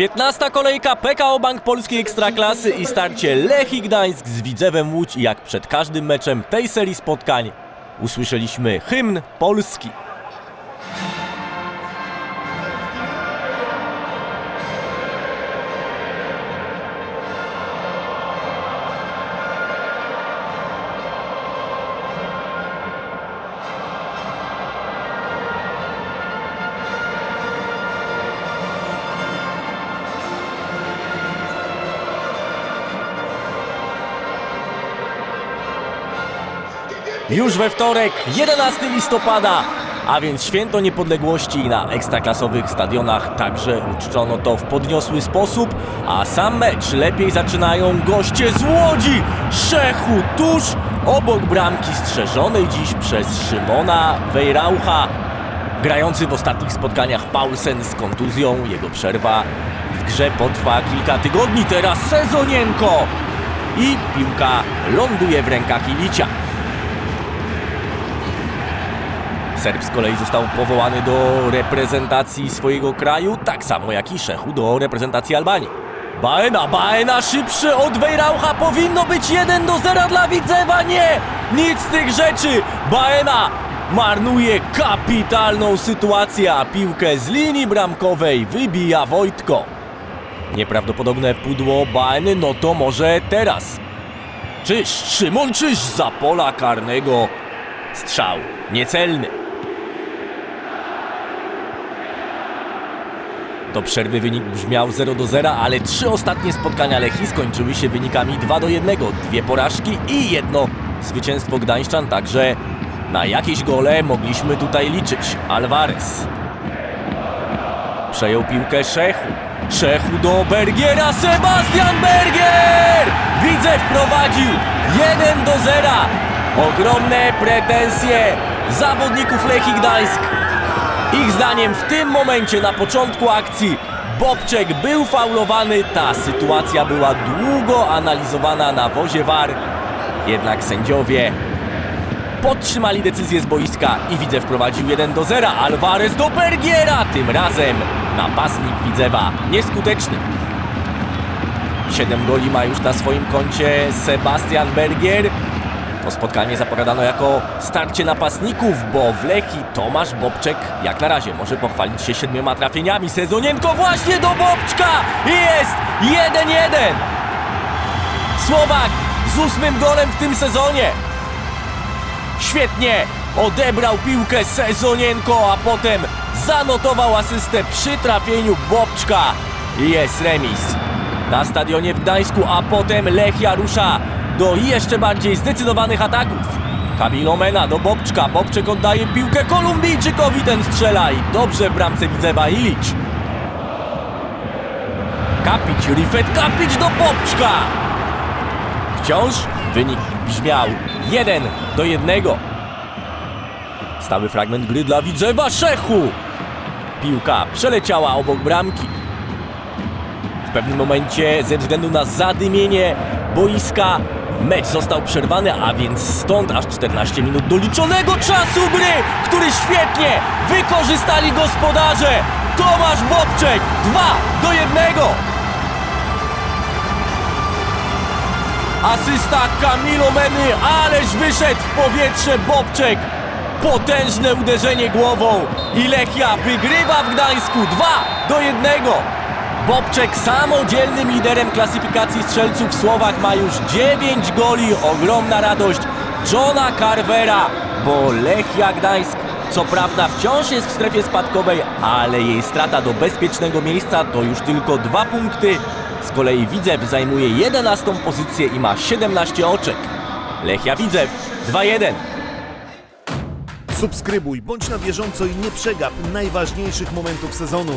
15. kolejka PKO Bank Polskiej Ekstraklasy i starcie Lechii Gdańsk z Widzewem Łódź jak przed każdym meczem tej serii spotkań usłyszeliśmy hymn Polski. Już we wtorek, 11 listopada, a więc święto niepodległości na ekstraklasowych stadionach także uczczono to w podniosły sposób, a sam mecz lepiej zaczynają goście z Łodzi, Szechu, tuż obok bramki strzeżonej dziś przez Szymona Wejraucha. Grający w ostatnich spotkaniach Paulsen z kontuzją, jego przerwa w grze potrwa kilka tygodni, teraz Sezonienko. I piłka ląduje w rękach Ilicia. Serb z kolei został powołany do reprezentacji swojego kraju, tak samo jak i Szechu do reprezentacji Albanii. Baena, Baena szybszy od Wejraucha, powinno być 1 do 0 dla Widzewa, nie! Nic z tych rzeczy! Baena marnuje kapitalną sytuację, a piłkę z linii bramkowej wybija Wojtko. Nieprawdopodobne pudło Baeny, no to może teraz. Czyż, Szymon Czyż za pola karnego strzał niecelny. Do przerwy wynik brzmiał 0 do 0, ale trzy ostatnie spotkania Lechii skończyły się wynikami 2 do 1. Dwie porażki i jedno zwycięstwo Gdańszczan, także na jakieś gole mogliśmy tutaj liczyć. Alvarez przejął piłkę Szechu. Szechu do Bergiera, Sebastian Bergier! Widzę wprowadził 1 do 0. Ogromne pretensje zawodników Lechii Gdańsk. Ich zdaniem w tym momencie na początku akcji Bobczek był faulowany, ta sytuacja była długo analizowana na wozie VAR. Jednak sędziowie podtrzymali decyzję z boiska i Widzew wprowadził 1 do 0. Alvarez do Bergiera, tym razem napastnik Widzewa nieskuteczny. 7 goli ma już na swoim koncie Sebastian Bergier. To spotkanie zapowiadano jako starcie napastników, bo w Lechii Tomasz Bobczek jak na razie może pochwalić się siedmioma trafieniami. Sezonienko właśnie do Bobczka! Jest 1-1! Słowak z ósmym golem w tym sezonie. Świetnie odebrał piłkę Sezonienko, a potem zanotował asystę przy trafieniu Bobczka. Jest remis na stadionie w Gdańsku, a potem Lechia rusza do jeszcze bardziej zdecydowanych ataków. Kamilo Mena do Bobczka, Bobczek oddaje piłkę Kolumbijczykowi, ten strzela i dobrze w bramce Widzewa Ilić. Kapić, Rifet Kapić do Bobczka! Wciąż wynik brzmiał 1 do 1. Stały fragment gry dla Widzewa Szechu. Piłka przeleciała obok bramki. W pewnym momencie ze względu na zadymienie boiska mecz został przerwany, a więc stąd aż 14 minut doliczonego czasu gry, który świetnie wykorzystali gospodarze. Tomasz Bobczek 2 do 1. Asysta Kamilo Meny, ależ wyszedł w powietrze Bobczek. Potężne uderzenie głową i Lechia wygrywa w Gdańsku 2 do 1. Bobczek samodzielnym liderem klasyfikacji strzelców Słowak ma już 9 goli. Ogromna radość Johna Carvera, bo Lechia Gdańsk co prawda wciąż jest w strefie spadkowej, ale jej strata do bezpiecznego miejsca to już tylko dwa punkty. Z kolei Widzew zajmuje 11 pozycję i ma 17 oczek. Lechia Widzew 2-1. Subskrybuj, bądź na bieżąco i nie przegap najważniejszych momentów sezonu.